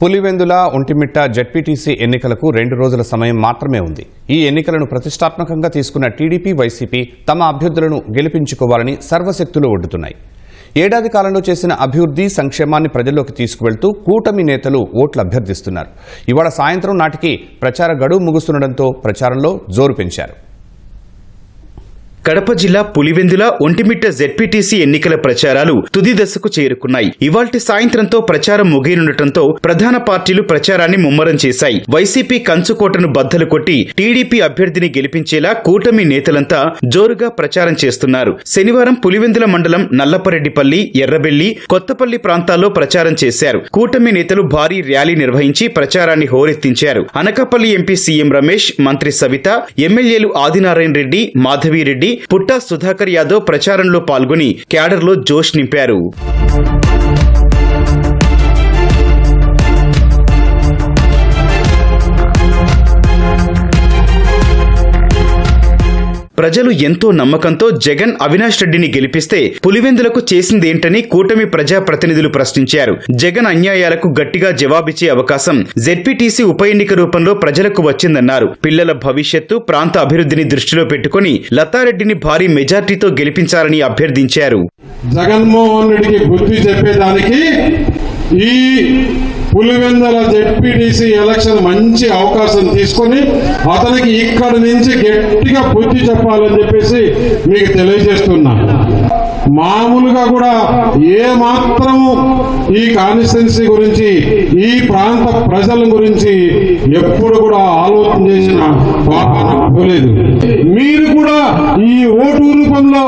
Pulivendula Vontimitta ZPTC ఎన్నికలకు రెండు రోజుల సమయం మాత్రమే ఉంది. ఈ ఎన్నికలను ప్రతిష్టాత్మకంగా తీసుకున్న టీడీపీ వైసీపీ తమ అభ్యర్థులను గెలిపించుకోవాలని సర్వశక్తులు ఒడ్డుతున్నాయి. ఏడాది కాలంలో చేసిన అభివృద్ధి సంక్షేమాన్ని ప్రజల్లోకి తీసుకువెళ్తూ కూటమి నేతలు ఓట్లు అభ్యర్థిస్తున్నారు. ఇవాళ సాయంత్రం నాటికి ప్రచార గడువు ముగుస్తుండటంతో ప్రచారంలో జోరు పెంచారు. కడప జిల్లా పులివెందుల ఒంటిమిట్ట జెడ్పీటీసీ ఎన్నికల ప్రచారాలు తుది దశకు చేరుకున్నాయి. ఇవాల్టి సాయంత్రంతో ప్రచారం ముగియనుండటంతో ప్రధాన పార్టీలు ప్రచారాన్ని ముమ్మరం చేశాయి. వైసీపీ కంచుకోటను బద్దలు కొట్టి టీడీపీ అభ్యర్థిని గెలిపించేలా కూటమి నేతలంతా జోరుగా ప్రచారం చేస్తున్నారు. శనివారం పులివెందుల మండలం నల్లపరెడ్డిపల్లి ఎర్రబెల్లి కొత్తపల్లి ప్రాంతాల్లో ప్రచారం చేశారు. కూటమి నేతలు భారీ ర్యాలీ నిర్వహించి ప్రచారాన్ని హోరెత్తించారు. అనకాపల్లి ఎంపీ సీఎం రమేష్ మంత్రి సవిత ఎమ్మెల్యేలు ఆదినారాయణ రెడ్డి మాధవిరెడ్డి పుట్టా సుధాకర్ యాదవ్ ప్రచారంలో పాల్గొని క్యాడర్లో జోష్ నింపారు. ప్రజలు ఎంతో నమ్మకంతో జగన్ అవినాష్ రెడ్డిని గెలిపిస్తే పులివెందులకు చేసిందేంటని కూటమి ప్రజా ప్రతినిధులు ప్రశ్నించారు. జగన్ అన్యాయాలకు గట్టిగా జవాబిచ్చే అవకాశం జెడ్పీటీసీ ఉప ఎన్నిక రూపంలో ప్రజలకు వచ్చిందన్నారు. పిల్లల భవిష్యత్తు ప్రాంత అభివృద్ధిని దృష్టిలో పెట్టుకుని లతారెడ్డిని భారీ మెజార్టీతో గెలిపించాలని అభ్యర్థించారు. జగన్మోహన్ రెడ్డికి బుద్ధి చెప్పేదానికి ఈ పులివెందల జెడ్పీటీసీ ఎలక్షన్ మంచి అవకాశం తీసుకొని అతనికి ఇక్కడి నుంచి గట్టిగా బుద్ధి చెప్పాలని చెప్పేసి మీకు తెలియజేస్తున్నా. మామూలుగా కూడా ఏ మాత్రము ఈ కాన్స్టిట్యున్సీ గురించి ఈ ప్రాంత ప్రజల గురించి ఎప్పుడు కూడా ఆలోచన చేసిన పాపాన పోలేదు మీరు కూడా ఈ ఓటు రూపంలో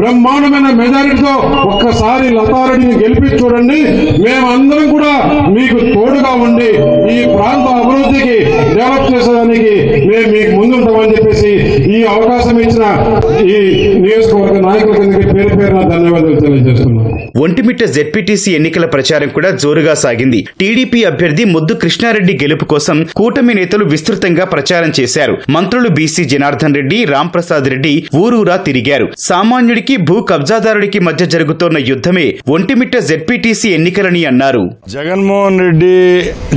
బ్రహ్మాండమైన మెజారిటీతో ఒక్కసారి లతారెడ్డిని గెలిపి చూడండి. మేమందరం కూడా మీకు తోడుగా ఉండి ఈ ప్రాంత అభివృద్ధికి డెవలప్ చేసేదానికి మేము మీకు ముందుంటామని చెప్పేసి ఈ అవకాశం ఇచ్చిన ఈ నియోజకవర్గ నాయకుల కిందకి పేరు పేరున ధన్యవాదాలు తెలియజేస్తున్నాను. ఒంటిమిట్ట జెడ్పీటీసీ ఎన్నికల ప్రచారం కూడా జోరుగా సాగింది. టీడీపీ అభ్యర్థి ముద్దు కృష్ణారెడ్డి గెలుపు కోసం కూటమి నేతలు విస్తృతంగా ప్రచారం చేశారు. మంత్రులు బీసీ జనార్దన్ రెడ్డి రాంప్రసాద్ రెడ్డి ఊరూరా తిరిగారు. సామాన్యుడికి భూ కబ్జాదారుడికి మధ్య జరుగుతోన్న యుద్ధమే ఒంటిమిట్ట జెడ్పీటీసీ ఎన్నికలని అన్నారు. జగన్మోహన్ రెడ్డి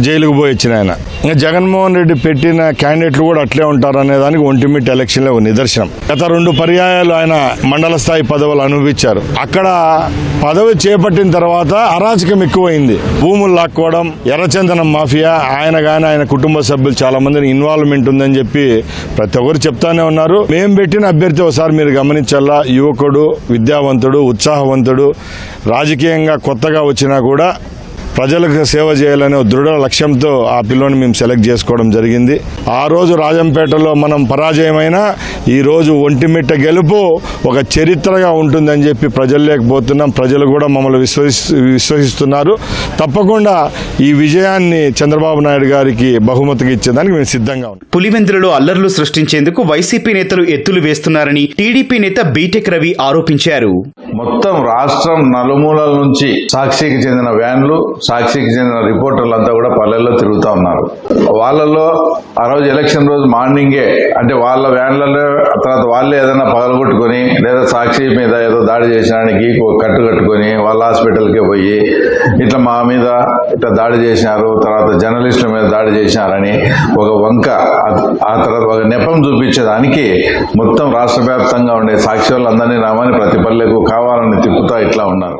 జైలుకు పోయి వచ్చిన ఆయన. ఇంకా జగన్మోహన్ రెడ్డి పెట్టిన క్యాండిడేట్లు కూడా అట్లే ఉంటారు అనే దానికి ఒంటిమిట్ ఎలక్షన్లో ఒక నిదర్శనం. గత రెండు పర్యాయాలు ఆయన మండల స్థాయి పదవులు అనుభవించారు. అక్కడ పదవి చేపట్టిన తర్వాత అరాచకం ఎక్కువైంది. భూములు లాక్కోవడం ఎర్రచందనం మాఫియా ఆయన గాని ఆయన కుటుంబ సభ్యులు చాలా మందిని ఇన్వాల్వ్మెంట్ ఉందని చెప్పి ప్రతి ఒక్కరు చెప్తానే ఉన్నారు. మేము పెట్టిన అభ్యర్థి ఒకసారి మీరు గమనించాలా? యువకుడు విద్యావంతుడు ఉత్సాహవంతుడు రాజకీయంగా కొత్తగా వచ్చినా కూడా ప్రజలకు సేవ చేయాలనే దృఢ లక్ష్యంతో ఆ పిల్లోని మేము సెలెక్ట్ చేసుకోవడం జరిగింది. ఆ రోజు రాజంపేటలో మనం పరాజయమైనా ఈ రోజు ఒంటిమిట్ట గెలుపు ఒక చరిత్రగా ఉంటుందని చెప్పి ప్రజలు లేకపోతున్నాం. ప్రజలు కూడా మమ్మల్ని విశ్వసి విశ్వసిస్తున్నారు. తప్పకుండా ఈ విజయాన్ని చంద్రబాబు నాయుడు గారికి బహుమతిగా ఇచ్చేదానికి మేము సిద్ధంగా ఉన్నాం. పులివెందులలో అల్లర్లు సృష్టించేందుకు వైసీపీ నేతలు ఎత్తులు వేస్తున్నారని టీడీపీ నేత బీటెక్ రవి ఆరోపించారు. మొత్తం రాష్ట్రం నలుమూలల నుంచి సాక్షికి చెందిన వ్యాన్లు సాక్షికి చెందిన రిపోర్టర్లు అంతా వాళ్ళల్లో తిరుగుతూ ఉన్నారు. వాళ్ళలో ఆ రోజు ఎలక్షన్ రోజు మార్నింగే అంటే వాళ్ళ వ్యాన్లలో తర్వాత వాళ్ళే ఏదైనా పగలగొట్టుకొని లేదా సాక్షి మీద ఏదో దాడి చేసినానికి కట్టు కట్టుకొని వాళ్ళ హాస్పిటల్కే పోయి ఇట్లా మా మీద ఇట్లా దాడి చేసినారు తర్వాత జర్నలిస్టుల మీద దాడి చేసినారని ఒక వంక ఆ- ఆ తర్వాత ఒక నెపం చూపించేదానికి మొత్తం రాష్ట్ర వ్యాప్తంగా ఉండే సాక్షి వాళ్ళందరినీ రామని ప్రతి పల్లెకు కావాలని తిప్పుతా ఇట్లా ఉన్నారు.